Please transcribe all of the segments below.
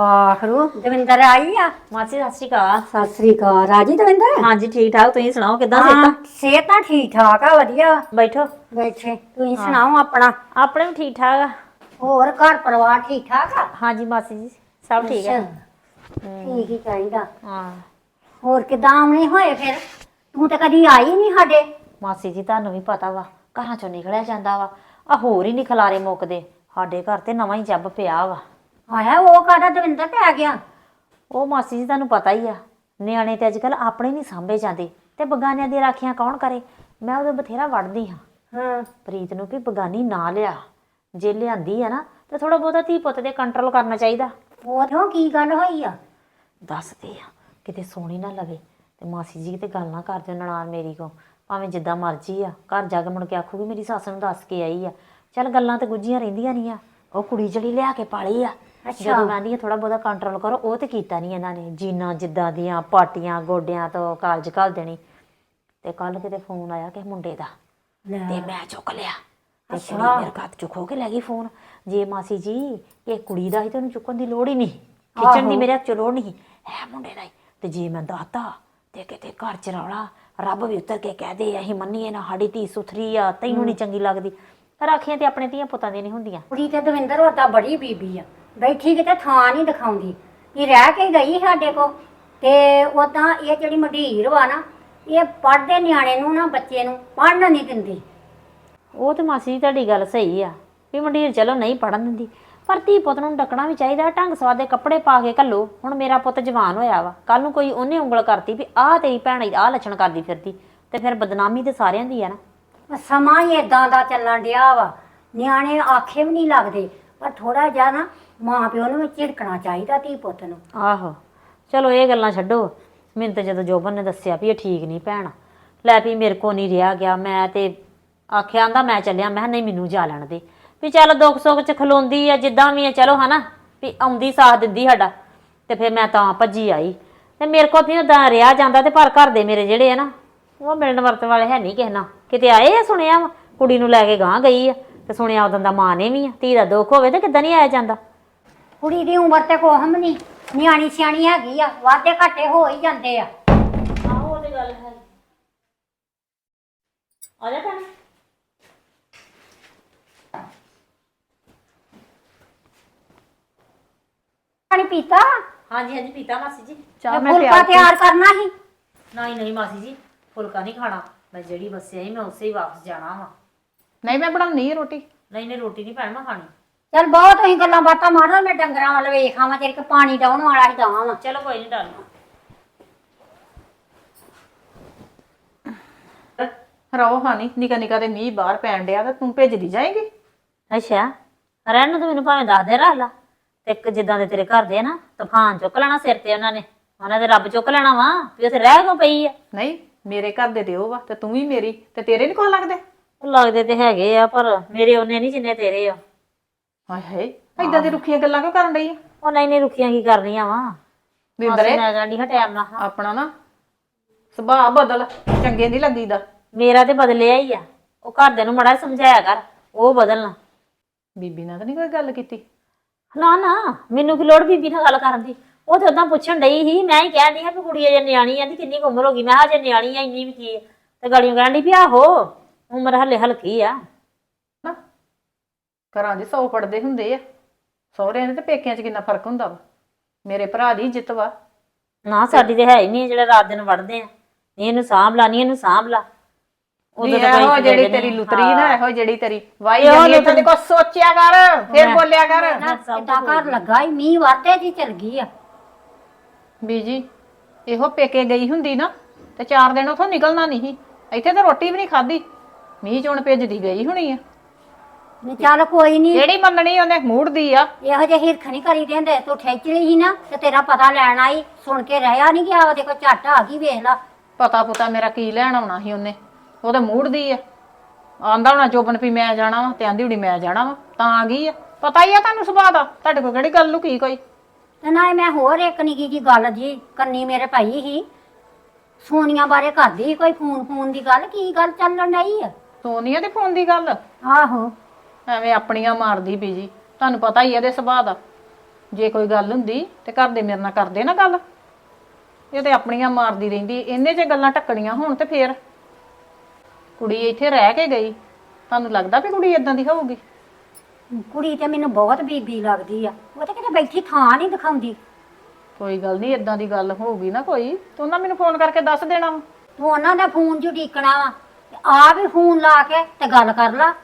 ਆਖਰੂ ਦਵਿੰਦਰ ਆਈ ਆ? ਮਾਸੀ ਸਤਿ ਸ਼੍ਰੀ ਅਕਾਲ। ਸਤਿ ਸ੍ਰੀ ਅਕਾਲ। ਰਾਜੀ ਦਵਿੰਦਰ? ਹਾਂਜੀ ਠੀਕ ਠਾਕ ਤੁਸੀਂ ਸੁਣਾਓ ਕਿਦਾਂ ਹਾਂ ਸਿਹਤਾਂ? ਸਿਹਤ ਤਾਂ ਠੀਕ ਠਾਕ ਆ ਵਧੀਆ। ਬੈਠੋ। ਬੈਠੇ। ਤੁਸੀਂ ਸੁਣਾਓ ਆਪਣਾ? ਆਪਣੇ ਵੀ ਠੀਕ ਠਾਕ ਆ? ਹੋਰ ਘਰ ਪਰਿਵਾਰ ਠੀਕ ਠਾਕ ਆ? ਹਾਂਜੀ ਮਾਸੀ ਜੀ ਸਭ ਠੀਕ ਅੱਛਾ, ਠੀਕ ਹੀ ਚਾਹੀਦਾ। ਹਾਂ। ਹੋਰ ਕਿਦਾਂ ਆਉਣੇ ਹੋਏ ਫਿਰ? ਤੂੰ ਤਾਂ ਕਦੀ ਆਈ ਨਹੀਂ ਸਾਡੇ। ਮਾਸੀ ਜੀ ਤੁਹਾਨੂੰ ਵੀ ਪਤਾ ਵਾ ਘਰਾਂ ਚੋਂ ਨਿਕਲਿਆ ਜਾਂਦਾ ਵਾ। ਆ ਹੋਰ ਹੀ ਨਹੀਂ ਖਲਾਰੇ ਮੁੱਕਦੇ। ਸਾਡੇ ਘਰ ਤੇ ਨਵਾਂ ਹੀ ਜੱਬ ਪਿਆ ਵਾ। ਆਇਆ ਉਹ ਕਾਹਦਾ ਦਵਿੰਦਰ ਤੇ ਆ ਗਿਆ? ਉਹ ਮਾਸੀ ਜੀ ਤੁਹਾਨੂੰ ਪਤਾ ਹੀ ਆ। ਨਿਆਣੇ ਤੇ ਅੱਜਕੱਲ ਆਪਣੇ ਨਹੀਂ ਸਾਂਭੇ ਜਾਂਦੇ। ਤੇ ਬਗਾਨਿਆਂ ਦੀਆਂ ਰਾਖੀਆਂ ਕੌਣ ਕਰੇ? ਮੈਂ ਉਹਦੇ ਬਥੇਰਾ ਵੜਦੀ ਹਾਂ। ਹਾਂ। ਪ੍ਰੀਤ ਨੂੰ ਵੀ ਬਗਾਨੀ ਨਾ ਲਿਆ। ਜੇ ਲਿਆਂਦੀ ਆ ਨਾ ਤੇ ਥੋੜਾ ਬਹੁਤਾ ਧੀ ਪੁੱਤ ਦੇ ਕੰਟਰੋਲ ਕਰਨਾ ਚਾਹੀਦਾ। ਉਹ ਕਿਉਂ? ਕੀ ਗੱਲ ਹੋਈ ਆ? ਦੱਸਦੇ ਆ ਕਿਤੇ ਸੋਣੀ ਨਾ ਲਵੇ। ਤੇ ਮਾਸੀ ਜੀ ਤੇ ਗੱਲ ਨਾ ਕਰ ਦਿਓ ਨਨਾਣ ਮੇਰੀ ਕੋ। ਭਾਵੇਂ ਜਿੱਦਾਂ ਮਰਜ਼ੀ ਆ। ਘਰ ਜਾ ਕੇ ਮੁੜ ਕੇ ਆਖੂਗੀ ਮੇਰੀ ਸੱਸ ਨੂੰ ਦੱਸ ਕੇ ਆਈ ਆ। ਚੱਲ ਗੱਲਾਂ ਤੇ ਗੁੱਝੀਆਂ ਰਹਿੰਦੀਆਂ ਨਹੀਂ ਆ। ਉਹ ਕੁੜੀ ਜਿਹੜੀ ਲਿਆ ਕੇ ਪਾਲੀ ਆ। ਜਦੋਂ ਕਹਿੰਦੀ ਥੋੜਾ ਬਹੁਤਾ ਕੰਟਰੋਲ ਕਰੋ ਉਹ ਤੇ ਕੀਤਾ ਨਹੀਂ ਇਹਨਾਂ ਨੇ। ਜੀਨਾ ਜਿੱਦਾਂ ਦੀਆਂ ਪਾਟੀਆਂ ਗੋਡਿਆਂ ਤੋਂ ਕਾਲਜ ਘੱਲ ਦੇਣੀ। ਤੇ ਕੱਲ ਕਿਤੇ ਫੋਨ ਆਇਆ ਕਿ ਮੁੰਡੇ ਦਾ। ਤੇ ਮੈਂ ਚੁੱਕ ਲਿਆ। ਤੇ ਕੁੜੀ ਮੇਰੇ ਹੱਥ ਚੁੱਕ ਕੇ ਲੈ ਗਈ ਫੋਨ ਜੇ ਮਾਸੀ ਜੀ ਇਹ ਕੁੜੀ ਦਾ ਹੀ ਤੈਨੂੰ ਚੁੱਕਣ ਦੀ ਲੋੜ ਹੀ ਨਹੀਂ। ਖਿੱਚਣ ਦੀ ਮੇਰੇ ਹੱਥ ਚ ਲੋੜ ਨਹੀਂ। ਹੈ ਮੁੰਡੇ ਦਾ ਹੀ। ਤੇ ਜੇ ਮੈਂ ਦਾਤਾ ਤੇ ਕਿਤੇ ਘਰ ਚ ਰੌਲਾ ਰੱਬ ਵੀ ਉੱਤਰ ਕੇ ਕਹਿ ਦੇ ਅਸੀਂ ਮੰਨੀਏ ਨਾ ਸਾਡੀ ਧੀ ਸੁਥਰੀ ਆ ਤੈਨੂੰ ਨਹੀਂ ਚੰਗੀ ਲੱਗਦੀ। ਰਾਖੀਆਂ ਤੇ ਆਪਣੇ ਧੀਆਂ ਪੁੱਤਾਂ ਦੀ ਨਹੀਂ ਹੁੰਦੀਆਂ। ਕੁੜੀ ਤੇ ਦਵਿੰਦਰ ਉਹਦਾ ਬੜੀ ਬੀਬੀ ਆ। ਬੈਠੀ ਕਿਤੇ ਥਾਂ ਨਹੀਂ ਦਿਖਾਉਂਦੀ। ਇਹ ਰਹਿ ਕੇ ਗਈ ਸਾਡੇ ਕੋ ਤੇ ਉਦਾਂ ਇਹ ਜਿਹੜੀ ਮਢੀਰ ਵਾ ਨਾ ਇਹ ਪੜ੍ਹਦੇ ਨਿਆਣੇ ਨੂੰ ਨਾ ਬੱਚੇ ਨੂੰ ਪੜ੍ਹਨ ਨਹੀਂ ਦਿੰਦੀ। ਉਹ ਤੇ ਮਾਸੀ ਜੀ ਤੁਹਾਡੀ ਗੱਲ ਸਹੀ ਆ ਵੀ ਮੰਡੀਰ ਚਲੋ ਨਹੀਂ ਪੜਨ ਦਿੰਦੀ। ਪਰ ਧੀ ਪੁੱਤ ਨੂੰ ਡੱਕਣਾ ਵੀ ਚਾਹੀਦਾ ਢੰਗ ਸਵਾਦ ਕੱਪੜੇ ਪਾ ਕੇ ਘੱਲੋ। ਹੁਣ ਮੇਰਾ ਪੁੱਤ ਜਵਾਨ ਹੋਇਆ ਵਾ ਕੱਲ ਨੂੰ ਕੋਈ ਉਹਨੇ ਉਂਗਲ ਕਰਤੀ ਵੀ ਆਹ ਤੇਰੀ ਭੈਣ ਆਹ ਲੱਛਣ ਕਰਦੀ ਫਿਰਦੀ। ਤੇ ਫਿਰ ਬਦਨਾਮੀ ਤੇ ਸਾਰਿਆਂ ਦੀ ਆ ਨਾ। ਸਮਾਂ ਹੀ ਇਦਾਂ ਦਾ ਚੱਲਣ ਡਿਆ ਵਾ। ਨਿਆਣੇ ਆਖੇ ਵੀ ਨਹੀਂ ਲੱਗਦੇ ਪਰ ਥੋੜਾ ਜਿਹਾ ਨਾ ਮਾਂ ਪਿਓ ਨੂੰ ਵੀ ਝਿੜਕਣਾ ਚਾਹੀਦਾ ਧੀ ਪੁੱਤ ਨੂੰ। ਆਹੋ। ਚਲੋ ਇਹ ਗੱਲਾਂ ਛੱਡੋ। ਮੈਨੂੰ ਤਾਂ ਜਦੋਂ ਜੋਬਨ ਨੇ ਦੱਸਿਆ ਵੀ ਇਹ ਠੀਕ ਨਹੀਂ ਭੈਣ। ਲੈ ਵੀ ਮੇਰੇ ਕੋ ਨਹੀਂ ਰਿਹਾ ਗਿਆ। ਮੈਂ ਤੇ ਆਖਿਆ ਆਂਦਾ ਮੈਂ ਚੱਲਿਆ। ਮੈਂ ਕਿਹਾ ਨਹੀਂ, ਮੈਨੂੰ ਜਾ ਲੈਣ ਦੇ। ਵੀ ਚੱਲ ਦੁੱਖ ਸੁੱਖ ਚ ਖਲੋਂਦੀ ਆ, ਜਿੱਦਾਂ ਵੀ ਆ, ਚਲੋ ਹਨਾ। ਵੀ ਆਉਂਦੀ ਸਾਥ ਦਿੰਦੀ ਸਾਡਾ। ਤੇ ਫਿਰ ਮੈਂ ਤਾਂ ਭੱਜੀ ਆਈ। ਤੇ ਮੇਰੇ ਕੋਲ ਵੀ ਉਦਾਂ ਰਿਹਾ ਜਾਂਦਾ ਤੇ ਪਰ ਘਰ ਦੇ ਮੇਰੇ ਜਿਹੜੇ ਆ ਨਾ, ਉਹ ਮਿਲਣ ਵਰਤਣ ਵਾਲੇ ਹੈ ਨਹੀਂ ਕਿਸੇ ਨਾਲ। ਕਿਤੇ ਆਏ ਆ, ਸੁਣਿਆ ਵਾ? ਕੁੜੀ ਨੂੰ ਲੈ ਕੇ ਗਾਂ ਗਈ ਆ। ਤੇ ਸੁਣਿਆ ਉਦੋਂ ਦਾ ਮਾਂ ਨੇ ਵੀ ਆ। ਧੀ ਦਾ ਦੁੱਖ ਹੋਵੇ ਤੇ ਕਿੱਦਾਂ ਨਹੀਂ ਆਇਆ ਜਾਂਦਾ। ਕੁੜੀ ਦੀ ਉਮਰ ਤੇ ਕੋਹਮ ਨਹੀਂ। ਨਿਆਣੀ ਸਿਆਣੀ ਹੈਗੀ ਆ ਵਾਧੇ ਘਾਟੇ ਹੋ ਹੀ ਜਾਂਦੇ ਆ। ਆਹੋ ਉਹ ਤੇ ਗੱਲ ਹੈ। ਆ ਜਾ ਭੈਣ। ਪਾਣੀ ਪੀਤਾ? ਹਾਂਜੀ ਹਾਂਜੀ ਪੀਤਾ ਮਾਸੀ ਜੀ। ਚਾਹ ਮੈਂ ਫੁਲਕਾ ਤਿਆਰ ਕਰਨਾ ਸੀ? ਨਹੀਂ ਨਹੀਂ ਮਾਸੀ ਜੀ ਫੁਲਕਾ ਨਹੀਂ ਖਾਣਾ। ਮੈਂ ਜਿਹੜੀ ਬੱਸੇ ਆਈ ਮੈਂ ਉਸੇ ਹੀ ਵਾਪਸ ਜਾਣਾ ਵਾ। ਨਹੀਂ ਮੈਂ ਬਣਾਉਣੀ ਹੈ ਰੋਟੀ। ਨਹੀਂ ਨਹੀਂ ਰੋਟੀ ਨਹੀਂ ਭੈਣ ਮੈਂ ਖਾਣੀ। ਚਲ ਬਹੁਤ ਤੁਸੀਂ ਗੱਲਾਂ ਬਾਤਾਂ ਮਾਰੋ ਮੈਂ ਡੰਗਰਾਂ ਵੱਲ ਵੇਖ ਆਵਾਂ ਤੇਰੇ ਕੋ ਪਾਣੀ ਡਾਉਣ ਵਾਲਾ ਹੀ ਦਵਾਂ ਵਾ। ਚਲੋ ਕੋਈ ਨਹੀਂ ਡਾਲਣਾ ਰੋ ਹਾਨੀ ਨਿਕਾ ਨਿਕਾ ਤੇ ਮੀਂਹ ਬਾਹਰ ਪੈਣ ਡਿਆ ਤੇ ਤੂੰ ਭੇਜਦੀ ਜਾਏਂਗੀ? ਅੱਛਾ ਰਹਿਣ ਨੂੰ ਤੂੰ ਮੈਨੂੰ ਭਾਵੇਂ ਦੱਸ ਦੇ ਰੱਖ ਲਾ। ਤੇ ਇੱਕ ਜਿੱਦਾਂ ਦੇ ਤੇਰੇ ਘਰ ਦੇ ਆ ਨਾ ਤੂਫਾਨ ਚੁੱਕ ਲੈਣਾ ਸਿਰ ਤੇ ਉਹਨਾਂ ਨੇ ਉਹਨਾਂ ਦੇ ਰੱਬ ਚੁੱਕ ਲੈਣਾ ਵਾ ਵੀ ਉੱਥੇ ਰਹਿ ਕਿਉਂ ਪਈ ਆ? ਨਹੀਂ ਮੇਰੇ ਘਰ ਦੇ ਦਿਓ ਵਾ ਤੇ ਤੂੰ ਵੀ ਮੇਰੀ ਤੇ ਤੇਰੇ ਨਹੀਂ ਕੋਲ ਲੱਗਦੇ? ਉਹ ਲੱਗਦੇ ਤੇ ਹੈਗੇ ਆ ਪਰ ਮੇਰੇ ਉਹਨੇ ਨਹੀਂ ਜਿੰਨੇ ਤੇਰੇ ਆ। ਹਾਏ ਹਾਏ ਏਦਾਂ ਦੀ ਰੁੱਖੀਆਂ ਗੱਲਾਂ ਕਿਉਂ ਕਰਨ ਡਈ ਆ? ਉਹ ਨਹੀਂ ਨਹੀਂ ਰੁਕੀਆਂ ਕੀ ਕਰਨੀਆਂ ਵਾ? ਵਿੰਦਰੇ ਮੈਂ ਜਾਂਦੀ ਹਾਂ ਟਾਈਮ ਨਾਲ। ਆਪਣਾ ਨਾ ਸੁਭਾਅ ਬਦਲ ਚੰਗੇ ਨਹੀਂ ਲੱਗੀਦਾ। ਮੇਰਾ ਤੇ ਬਦਲਿਆ ਹੀ ਆ। ਉਹ ਘਰਦਿਆਂ ਨੂੰ ਮੜਾ ਸਮਝਾਇਆ ਕਰ ਉਹ ਬਦਲਣਾ। ਬੀਬੀ ਨਾਲ ਤਾਂ ਨਹੀਂ ਕੋਈ ਗੱਲ ਕੀਤੀ? ਨਾ ਨਾ ਮੈਨੂੰ ਕੀ ਲੋੜ ਬੀਬੀ ਨਾਲ ਗੱਲ ਕਰਨ ਦੀ? ਉਹ ਤੇ ਉਦਾਂ ਪੁੱਛਣ ਡਈ ਸੀ ਮੈਂ ਹੀ ਕਹਿਣ ਡਈ ਹਾਂ ਵੀ ਕੁੜੀ ਅਜੇ ਨਿਆਣੀ ਆ ਦੀ ਕਿੰਨੀ ਕੁ ਉਮਰ ਹੋ ਗਈ? ਮੈਂ ਕਿਹਾ ਅਜੇ ਨਿਆਣੀ ਆ ਇੰਨੀ ਵੀ ਕੀ ਆ। ਤੇ ਗਾੜੀਆਂ ਕਹਿਣ ਡਈ ਵੀ ਆਹੋ ਉਮਰ ਹਲੇ ਹਲਕੀ ਆ। ਘਰਾਂ ਦੇ ਸੌ ਪੜਦੇ ਹੁੰਦੇ ਆ। ਸਹੁਰਿਆਂ ਦੇ ਤੇ ਪੇਕਿਆਂ 'ਚ ਕਿੰਨਾ ਫ਼ਰਕ ਹੁੰਦਾ ਵਾ। ਮੇਰੇ ਭਰਾ ਦੀ ਇੱਜ਼ਤ ਵਾ। ਨਾ ਸਾਡੀ ਤੇ ਹੈ ਹੀ ਨਹੀਂ ਜਿਹੜੇ ਰਾਤ ਦਿਨ ਵੜਦੇ ਆ। ਨੀ ਇਹਨੂੰ ਸਾਂਭ ਲਾ ਨੀ ਇਹਨੂੰ ਸਾਂਭ ਲਾ। ਉਦੋਂ ਤਾਂ ਕੋਈ ਇਹੋ ਜਿਹੜੀ। ਤੇਰੀ ਲੁਤਰੀ ਨਾ ਇਹੋ ਜਿਹੜੀ ਤੇਰੀ ਵਾਈ ਇਹੋ ਜਾਂਦੀ ਲੁਤਰੀ। ਤੇ ਕੋ ਸੋਚਿਆ ਕਰ ਫਿਰ ਬੋਲਿਆ ਕਰ। ਨਾ ਕਿਦਾਂ ਘਰ ਲੱਗਾ ਹੀ ਮੀਂਹ ਵਰਤੇ ਦੀ ਚਲ ਗਈ ਆ। ਬੀਜੀ ਇਹੋ ਪੇਕੇ ਗਈ ਹੁੰਦੀ ਨਾ ਤੇ ਚਾਰ ਦਿਨ ਉਥੋਂ ਨਿਕਲਣਾ ਨਹੀਂ ਸੀ। ਇੱਥੇ ਤਾਂ ਰੋਟੀ ਵੀ ਨਹੀਂ ਖਾਧੀ। ਮੀਂਹ ਚੋਣ ਭੇਜਦੀ ਗਈ ਹੋਣੀ ਆ। ਨਹੀਂ ਚੱਲ ਕੋਈ ਨਹੀਂ ਜਿਹੜੀ ਮੰਨਣੀ ਉਹਨੇ ਮੂੜਦੀ ਆ। ਇਹੋ ਜਿਹੇ ਹਿਰਖ ਨਹੀਂ ਕਰੀ ਦਿੰਦੇ ਤੂੰ ਠੇਚ ਲਈ ਸੀ ਨਾ ਤੇ ਤੇਰਾ ਪਤਾ ਲੈਣ ਆਈ। ਸੁਣ ਕੇ ਰਹਿਆ ਨਹੀਂ ਗਿਆ ਉਹਦੇ ਕੋਲ। ਝੱਟ ਆ ਗਈ ਵੇਖ ਲਾ। ਪਤਾ ਪੁਤਾ ਮੇਰਾ ਕੀ ਲੈਣ ਆਉਣਾ ਸੀ ਉਹਨੇ। ਉਹ ਤਾਂ ਮੂੜਦੀ ਆ। ਆਂਦਾ ਹੋਣਾ ਚੋਬਨ ਵੀ ਮੈਂ ਜਾਣਾ ਵਾ ਤੇ ਆਂਦੀ ਹੁਣੀ ਮੈਂ ਜਾਣਾ ਵਾ। ਤਾਂ ਆ ਗਈ ਆ। ਪਤਾ ਹੀ ਆ ਤੁਹਾਨੂੰ ਸੁਭਾਅ ਦਾ। ਤੁਹਾਡੇ ਕੋਲ ਕਿਹੜੀ ਗੱਲ ਲੁਕੀ ਕੋਈ। ਤੇ ਨਾ ਮੈਂ ਹੋਰ ਇੱਕ ਨਿੱਕੀ ਜੀ ਗੱਲ ਜੀ ਕੰਨੀ ਮੇਰੇ ਪਈ ਸੀ ਸੋਨੀਆ ਬਾਰੇ ਕਰਦੀ ਸੀ ਕੋਈ ਫੋਨ। ਫੋਨ ਦੀ ਗੱਲ ਕੀ ਗੱਲ ਚੱਲਣ ਡਈ ਆ? ਸੋਨੀਆ ਦੇ ਫੋਨ ਦੀ ਗੱਲ? ਆਹੋ। ਐਵੇਂ ਆਪਣੀਆਂ ਮਾਰਦੀ ਬੀਜੀ ਤੁਹਾਨੂੰ ਪਤਾ ਹੀ ਇਹਦੇ ਸੁਭਾਅ ਦਾ। ਜੇ ਕੋਈ ਗੱਲ ਹੁੰਦੀ ਤੇ ਘਰ ਦੇ ਮੇਰੇ ਨਾਲ ਕਰਦੇ ਨਾ ਗੱਲ। ਇਹ ਤੇ ਆਪਣੀਆਂ ਮਾਰਦੀ ਰਹਿੰਦੀ ਇਹਨੇ ਜੇ ਗੱਲਾਂ ਟੱਕਣੀਆਂ ਹੋਣ ਤੇ ਫੇਰ। ਕੁੜੀ ਇੱਥੇ ਰਹਿ ਕੇ ਗਈ। ਤੁਹਾਨੂੰ ਲੱਗਦਾ ਵੀ ਕੁੜੀ ਇਦਾਂ ਦੀ ਹੋਊਗੀ? ਕੁੜੀ ਤੇ ਮੈਨੂੰ ਬਹੁਤ ਬੀਬੀ ਲੱਗਦੀ ਆ। ਉਹ ਤੇ ਕਿਤੇ ਬੈਠੀ ਥਾਂ ਨਹੀਂ ਦਿਖਾਉਂਦੀ। ਕੋਈ ਗੱਲ ਨਹੀਂ ਇਦਾਂ ਦੀ ਗੱਲ ਹੋਊਗੀ ਨਾ ਕੋਈ। ਤੂੰ ਉਹਨਾਂ ਮੈਨੂੰ ਫੋਨ ਕਰਕੇ ਦੱਸ ਦੇਣਾ ਵਾ। ਤੂੰ ਉਹਨਾਂ ਦਾ ਫੋਨ ਜੁ ਢੀਕਣਾ ਵਾ। ਤੇ ਆ ਵੀ ਫੋਨ ਲਾ ਕੇ ਤੇ ਗੱਲ ਕਰ ਲਾ।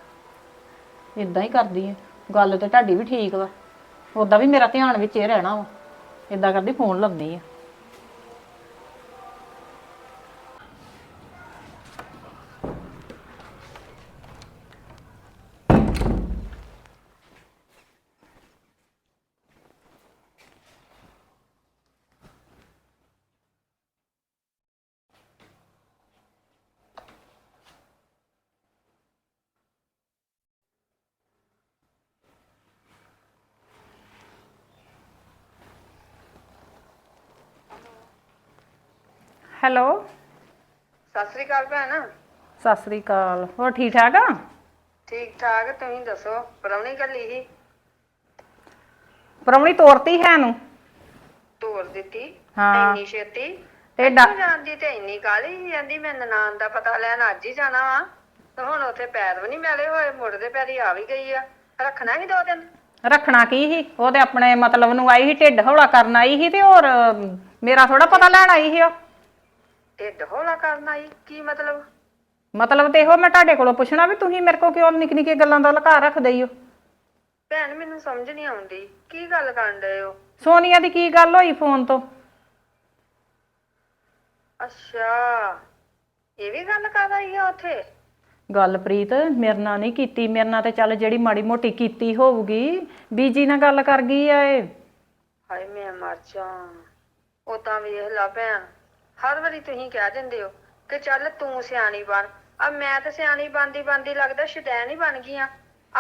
ਇਦਾਂ ਹੀ ਕਰਦੀ ਐ ਗੱਲ ਤੇ ਤੁਹਾਡੀ ਵੀ ਠੀਕ ਵਾ। ਉਦਾਂ ਵੀ ਮੇਰਾ ਧਿਆਨ ਵਿੱਚ ਇਹ ਰਹਿਣਾ ਵਾ। ਇਦਾਂ ਕਰਦੀ, ਫੋਨ ਲਾਉਂਦੀ ਆ। ਹੈਲੋ। ਸਤਿ ਸ੍ਰੀ ਅਕਾਲ ਭੈਣ। ਸਤਿ ਸ੍ਰੀ ਅਕਾਲ। ਹੋਰ ਠੀਕ ਠਾਕ ਆ? ਠੀਕ ਠਾਕ ਤੁਸੀਂ ਦੱਸੋ ਪਰੌਣੀ ਕੱਲੀ ਹੀ? ਪਰਮਣੀ ਤੋਰਤੀ ਹੈ ਨੂੰ ਤੋਰ ਦਿੱਤੀ? ਹਾਂ। ਇੰਨੀ ਛੇਤੀ? ਤੇ ਡਾ- ਜਾਂਦੀ ਤੇ ਇੰਨੀ ਕਾਲੀ ਜਾਂਦੀ ਮੈਂ ਨਨਾਣ ਦਾ ਪਤਾ ਲੈਣ ਅੱਜ ਹੀ ਜਾਣਾ ਵਾ। ਤੇ ਹੁਣ ਉੱਥੇ ਪੈਰ ਵੀ ਨਹੀਂ ਮੈਲੇ ਹੋਏ ਮੁੜਦੇ ਪੈਰੀ ਆ ਵੀ ਗਈ ਆ। ਰੱਖਣਾ ਹੀ ਦੋ ਦਿਨ। ਰੱਖਣਾ ਕੀ ਸੀ? ਉਹ ਤੇ ਆਪਣੇ ਮਤਲਬ ਨੂੰ ਆਈ ਸੀ ਢਿੱਡ ਹੌਲਾ ਕਰਨ ਆਈ ਸੀ ਤੇ ਹੋਰ ਅਮ, ਮੇਰਾ ਥੋੜਾ ਪਤਾ ਲੈਣ ਆਈ ਸੀ ਉਹ। ਢਿੱਡ ਹੌਲਾ ਕਰਨ ਆਈ ਕੀ ਮਤਲਬ? ਮਤਲਬ ਤੇ ਇਹੋ ਮੈਂ ਤੁਹਾਡੇ ਕੋਲੋਂ ਪੁੱਛਣਾ ਵੀ ਤੁਸੀਂ ਮੇਰੇ ਕੋਲ ਕਿਉਂ ਨਿੱਕੀ ਨਿੱਕੀ ਗੱਲਾਂ ਦਾ ਲੁਕਾ ਰੱਖਦੇ ਹੀ ਹੋ ਭੈਣ ਮੈਨੂੰ ਸਮਝ ਨਹੀਂ ਆਉਂਦੀ। ਕੀ ਗੱਲ ਕਰਨ ਡਏ ਹੋ ਸੋਨੀਆ ਦੀ ਕੀ ਗੱਲ ਹੋਈ ਫੋਨ ਤੋਂ? ਅੱਛਾ ਇਹ ਵੀ ਗੱਲ ਕਰ ਆਈ ਆ ਉੱਥੇ? ਗੱਲ ਪ੍ਰੀਤ ਮੇਰੇ ਨਾਲ ਨਹੀਂ ਕੀਤੀ। ਮੇਰੇ ਨਾਲ ਤੇ ਚੱਲ ਜਿਹੜੀ ਮਾੜੀ ਮੋਟੀ ਕੀਤੀ ਹੋਊਗੀ ਬੀਜੀ ਨਾਲ ਗੱਲ ਕਰ ਗਈ ਆ ਇਹ। ਹਾਏ ਮੈਂ ਮਰ ਜਾ ਉਦਾਂ ਵੇਖ ਲਾ ਭੈਣ ਹਰ ਵਾਰੀ ਤੁਸੀਂ ਕਹਿ ਦਿੰਦੇ ਹੋ ਕਿ ਚੱਲ ਤੂੰ ਸਿਆਣੀ ਬਣ। ਆ ਮੈਂ ਤਾਂ ਸਿਆਣੀ ਬਣਦੀ ਬਣਦੀ ਲੱਗਦਾ ਸ਼ੈਤਾਨ ਹੀ ਬਣ ਗਈ ਆ।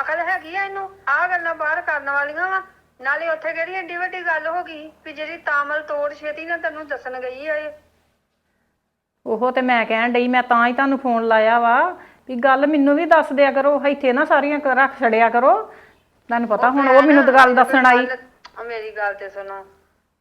ਅਕਲ ਹੈਗੀ ਆ ਇਹਨੂੰ? ਆਹ ਗੱਲਾਂ ਬਾਹਰ ਕਰਨ ਵਾਲੀਆਂ ਵਾ। ਨਾਲੇ ਉੱਥੇ ਕਿਹੜੀ ਏਡੀ ਵੱਡੀ ਗੱਲ ਹੋ ਗਈ ਵੀ ਜਿਹੜੀ ਤਾਮਲ ਤੋੜ ਛੇਤੀ ਨਾ ਤੈਨੂੰ ਦੱਸਣ ਗਈ ਆ ਇਹ? ਉਹ ਤੇ ਮੈਂ ਕਹਿਣ ਡਈ ਮੈਂ ਤਾਂ ਹੀ ਤੁਹਾਨੂੰ ਫੋਨ ਲਾਇਆ ਵਾ ਵੀ ਗੱਲ ਮੈਨੂੰ ਵੀ ਦੱਸ ਦਿਆ ਕਰੋ ਇੱਥੇ ਨਾ ਸਾਰੀਆਂ ਕ- ਰੱਖ ਛੜਿਆ ਕਰੋ। ਤੁਹਾਨੂੰ ਪਤਾ ਹੁਣ ਉਹ ਮੈਨੂੰ ਤਾਂ ਗੱਲ ਦੱਸਣ ਆਈ। ਆ ਮੇਰੀ ਗੱਲ ਤੇ ਸੁਣੋ।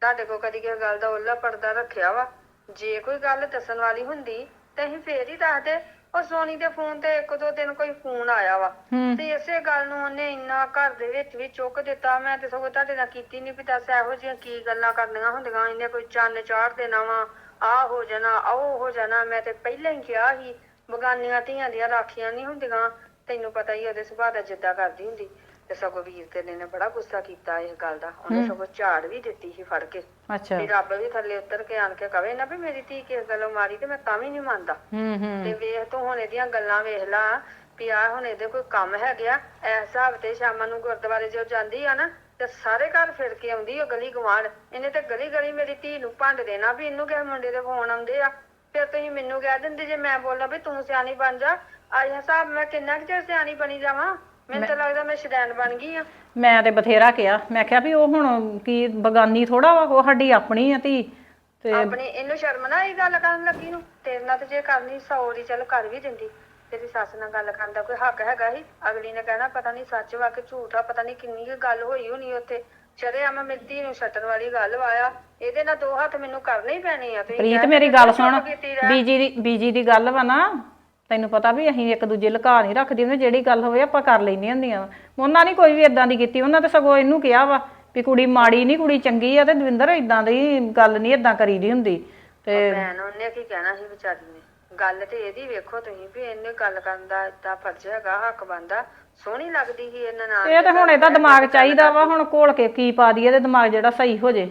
ਤੁਹਾਡੇ ਕੋਲ ਕਦੀ ਕਿਸੇ ਗੱਲ ਦਾ ਉੱਲਾ ਪਰਦਾ ਰੱਖਿਆ ਵਾ? ਜੇ ਕੋਈ ਗੱਲ ਦੱਸਣ ਵਾਲੀ ਹੁੰਦੀ ਤੇ ਅਸੀਂ ਫੇਰ ਹੀ ਦੱਸਦੇ। ਉਹ ਸੋਨੀ ਦੇ ਫੋਨ ਤੇ ਇੱਕ ਦੋ ਦਿਨ ਕੋਈ ਫੋਨ ਆਇਆ ਵਾ। ਹੂੰ। ਤੇ ਇਸੇ ਗੱਲ ਨੂੰ ਉਹਨੇ ਇੰਨਾ ਘਰ ਦੇ ਵਿੱਚ ਵੀ ਚੁੱਕ ਦਿੱਤਾ। ਮੈਂ ਤੇ ਸਗੋਂ ਤੁਹਾਡੇ ਨਾਲ ਕੀਤੀ ਨਹੀਂ ਵੀ ਦੱਸ ਇਹੋ ਜਿਹੀਆਂ ਕੀ ਗੱਲਾਂ ਕਰਨੀਆਂ ਹੁੰਦੀਆਂ। ਇਹਨੇ ਕੋਈ ਚੰਨ ਚਾੜ ਦੇਣਾ ਵਾ। ਆਹ ਹੋ ਜਾਣਾ ਉਹ ਹੋ ਜਾਣਾ। ਮੈਂ ਤੇ ਪਹਿਲਾਂ ਹੀ ਕਿਹਾ ਸੀ ਬਗਾਨੀਆਂ ਧੀਆਂ ਦੀਆਂ ਰਾਖੀਆਂ ਨਹੀਂ ਹੁੰਦੀਆਂ। ਤੈਨੂੰ ਪਤਾ ਹੀ ਉਹਦੇ ਸੁਭਾਅ ਦਾ ਜਿੱਦਾਂ ਕਰਦੀ ਹੁੰਦੀ। ਤੇ ਸਗੋਂ ਵੀਰ ਤੇਰੇ ਨੇ ਬੜਾ ਗੁੱਸਾ ਕੀਤਾ ਇਸ ਗੱਲ ਦਾ। ਉਹਨੇ ਸਗੋਂ ਝਾੜ ਵੀ ਦਿੱਤੀ ਸੀ ਫੜ ਕੇ। ਅੱਛਾ। ਵੀ ਰੱਬ ਵੀ ਥੱਲੇ ਉਤਰ ਕੇ ਆਣ ਕੇ ਕਵੇ ਨਾ ਵੀ ਮੇਰੀ ਧੀ ਕਿਸ ਗੱਲੋਂ ਮਾਰੀ ਤੇ ਮੈਂ ਤਾਂ ਵੀ ਨਹੀਂ ਮੰਨਦਾ। ਹੂੰ ਹੂੰ। ਤੇ ਵੇਖ ਤੂੰ ਹੁਣ ਇਹਦੀਆਂ ਗੱਲਾਂ ਵੇਖ ਲਾ ਵੀ ਆ ਹੁਣ ਇਹਦੇ ਕੋਈ ਕੰਮ ਹੈਗਾ ਐਸ ਹਿਸਾਬ ਤੇ ਸ਼ਾਮਾਂ ਨੂੰ ਗੁਰਦੁਆਰੇ ਜੋ ਜਾਂਦੀ ਆ ਨਾ ਤੇ ਸਾਰੇ ਘਰ ਫਿਰ ਕੇ ਆਉਂਦੀ ਉਹ ਗਲੀ ਗਵਾਂਢ ਇਹਨੇ ਤੇ ਗਲੀ ਗਲੀ ਮੇਰੀ ਧੀ ਨੂੰ ਭੰਡ ਦੇਣਾ ਵੀ ਇਹਨੂੰ ਕਿਸੇ ਮੁੰਡੇ ਦੇ ਫੋਨ ਆਉਂਦੇ ਆ। ਫਿਰ ਤੁਸੀਂ ਮੈਨੂੰ ਕਹਿ ਦਿੰਦੇ ਜੇ ਮੈਂ ਬੋਲਾਂ ਵੀ ਤੂੰ ਸਿਆਣੀ ਬਣ ਜਾ। ਆਹ ਹਿਸਾਬ ਮੈਂ ਕਿੰਨਾ ਕੁ ਚਿਰ ਸਿਆਣੀ ਬਣੀ ਜਾਵਾਂ? ਮੈਨੂੰ ਤਾਂ ਲੱਗਦਾ ਮੈਂ ਸ਼ੈਤਾਨ ਬਣ ਗਈ ਆ। ਮੈਂ ਤੇ ਬਥੇਰਾ ਕਿਹਾ। ਮੈਂ ਕਿਹਾ ਵੀ ਉਹ ਹੁਣ ਕੀ ਬਗਾਨੀ ਥੋੜਾ ਵਾ ਉਹ ਸਾਡੀ ਆਪਣੀ ਆ ਧੀ। ਤੇ ਆਪਣੀ ਇਹਨੂੰ ਸ਼ਰਮ ਨਾ ਆਈ ਗੱਲ ਕਰਨ ਲੱਗੀ ਨੂੰ। ਤੇਰੇ ਨਾਲ ਤੇ ਜੇ ਕਰਨੀ ਸੌ ਦੀ ਚੱਲ ਕਰ ਵੀ ਦਿੰਦੀ। ਤੇਰੀ ਸੱਸ ਨਾਲ ਗੱਲ ਕਰਨ ਦਾ ਕੋਈ ਹੱਕ ਹੈਗਾ ਹੀ ਅਗਲੀ ਨੇ ਕਹਿਣਾ ਪਤਾ ਨਹੀਂ ਸੱਚ ਵਾ ਕਿ ਝੂਠ ਆ ਪਤਾ ਨਹੀਂ ਕਿੰਨੀ ਕੁ ਗੱਲ ਹੋਈ ਹੋਣੀ ਉੱਥੇ। ਸ਼ਰੇਆਮ ਮਿੱਤੀ ਨੂੰ ਛੱਟਣ ਵਾਲੀ ਗੱਲ ਵਾਇਆ ਇਹਦੇ ਨਾਲ ਦੋ ਹੱਥ ਮੈਨੂੰ ਕਰਨੇ ਹੀ ਪੈਣੇ ਆ। ਤੁਸੀਂ ਪ੍ਰੀਤ ਮੇਰੀ ਗੱਲ ਸੁਣ। ਬੀਜੀ ਦੀ ਬੀਜੀ ਦੀ ਗੱਲ ਵਾ ਨਾ। ਤੈਨੂੰ ਪਤਾ ਵੀ ਅਸੀਂ ਇੱਕ ਦੂਜੇ ਲੁਕਾ ਨਹੀਂ ਰੱਖਦੀ ਹੁੰਦੇ ਜਿਹੜੀ ਗੱਲ ਹੋਵੇ ਆਪਾਂ ਕਰ ਲੈਂਦੀਆਂ ਹੁੰਦੀਆਂ ਵਾਂ। ਉਹਨਾਂ ਨੇ ਕੋਈ ਵੀ ਇਦਾਂ ਦੀ ਕੀਤੀ ਉਹਨਾਂ ਤੇ ਸਗੋਂ ਇਹਨੂੰ ਕਿਹਾ ਵਾ ਵੀ ਕੁੜੀ ਮਾੜੀ ਨਹੀਂ ਕੁੜੀ ਚੰਗੀ ਆ ਤੇ ਦਵਿੰਦਰ ਇਦਾਂ ਦੀ ਗੱਲ ਨਹੀਂ ਇਦਾਂ ਕਰੀਦੀ ਹੁੰਦੀ। ਤੇ ਭੈਣ ਉਹਨੇ ਕੀ ਕਹਿਣਾ ਸੀ ਵਿਚਾਰੀ ਨੇ? ਗੱਲ ਤੇ ਇਹਦੀ ਵੇਖੋ ਤੁਸੀਂ ਵੀ ਇਹਨੇ ਗੱਲ ਕਰਨ ਦਾ ਏਦਾਂ ਫਰਜ਼ ਹੈਗਾ ਹੱਕ ਬੰਦਾ ਸੋਹਣੀ ਲੱਗਦੀ ਸੀ ਇਹਨਾਂ ਨਾਲ। ਇਹ ਤਾਂ ਹੁਣ ਇਹਦਾ ਦਿਮਾਗ ਚਾਹੀਦਾ ਵਾ ਹੁਣ ਘੋਲ ਕੇ ਕੀ ਪਾ ਦਈਏ ਇਹਦੇ ਦਿਮਾਗ ਜਿਹੜਾ ਸਹੀ ਹੋ ਜੇ।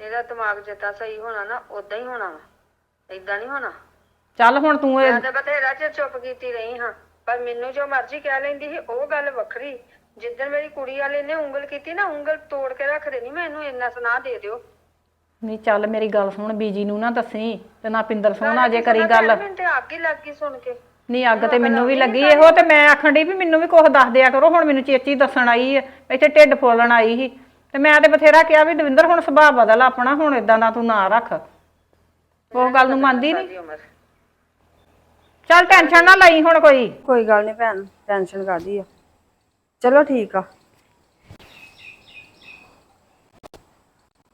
ਇਹਦਾ ਦਿਮਾਗ ਜਿੱਦਾਂ ਸਹੀ ਹੋਣਾ ਨਾ ਉਦਾਂ ਹੀ ਹੋਣਾ ਵਾ। ਏਦਾਂ ਨਹੀਂ ਹੋਣਾ। ਚੱਲ ਹੁਣ ਤੂੰ ਇਹ ਮੈਂ ਤਾਂ ਬਥੇਰਾ ਚਿਰ ਚੁੱਪ ਕੀਤੀ ਰਹੀ ਹਾਂ ਪਰ ਮੈਨੂੰ ਜੋ ਮਰਜ਼ੀ ਕਹਿ ਲੈਂਦੀ ਸੀ ਉਹ ਗੱਲ ਵੱਖਰੀ। ਜਿੱਦਣ ਮੇਰੀ ਕੁੜੀ ਵਾਲੇ ਨੇ ਉਂਗਲ ਕੀਤੀ ਨਾ ਉਂਗਲ ਤੋੜ ਕੇ ਰੱਖ ਦੇਣੀ ਮੈਨੂੰ ਇੰਨਾ ਸੁਣਾ ਦੇ ਦਿਓ। ਨਹੀਂ ਚੱਲ ਮੇਰੀ ਗੱਲ ਸੁਣ ਬੀਜੀ ਨੂੰ ਨਾ ਦੱਸੀ ਤੇ ਨਾ ਪਿੰਦਰ ਸੋਹਣਾ ਜੇ ਕਰੀ ਗੱਲ। ਮੈਨੂੰ ਤੇ ਅੱਗ ਹੀ ਲੱਗ ਗਈ ਸੁਣ ਕੇ। ਨਹੀਂ ਅੱਗ ਤੇ ਮੈਨੂੰ ਵੀ ਲੱਗੀ ਇਹੋ ਤੇ ਮੈਂ ਆਖਣ ਡਈ ਵੀ ਮੈਨੂੰ ਵੀ ਕੁਝ ਦੱਸ ਦਿਆ ਕਰੋ ਹੁਣ ਮੈਨੂੰ ਚੇਚੀ ਦੱਸਣ ਆਈ ਹੈ ਇੱਥੇ ਢਿੱਡ ਫੋਲਣ ਆਈ ਸੀ। ਤੇ ਮੈਂ ਤੇ ਬਥੇਰਾ ਕਿਹਾ ਵੀ ਦਵਿੰਦਰ ਹੁਣ ਸੁਭਾਅ ਬਦਲ ਆਪਣਾ ਹੁਣ ਇਦਾਂ ਦਾ ਤੂੰ ਨਾ ਰੱਖ। ਉਹ ਗੱਲ ਨੂੰ ਮੰਨਦੀ ਨਹੀਂ ਉਮਰ ਚੱਲ ਟੈਨਸ਼ਨ ਨਾ ਲਈ ਹੁਣ ਕੋਈ। ਕੋਈ ਗੱਲ ਨਹੀਂ ਭੈਣ, ਟੈਨਸ਼ਨ ਕਾਦੀ ਆ। ਚਲੋ ਠੀਕ ਆ।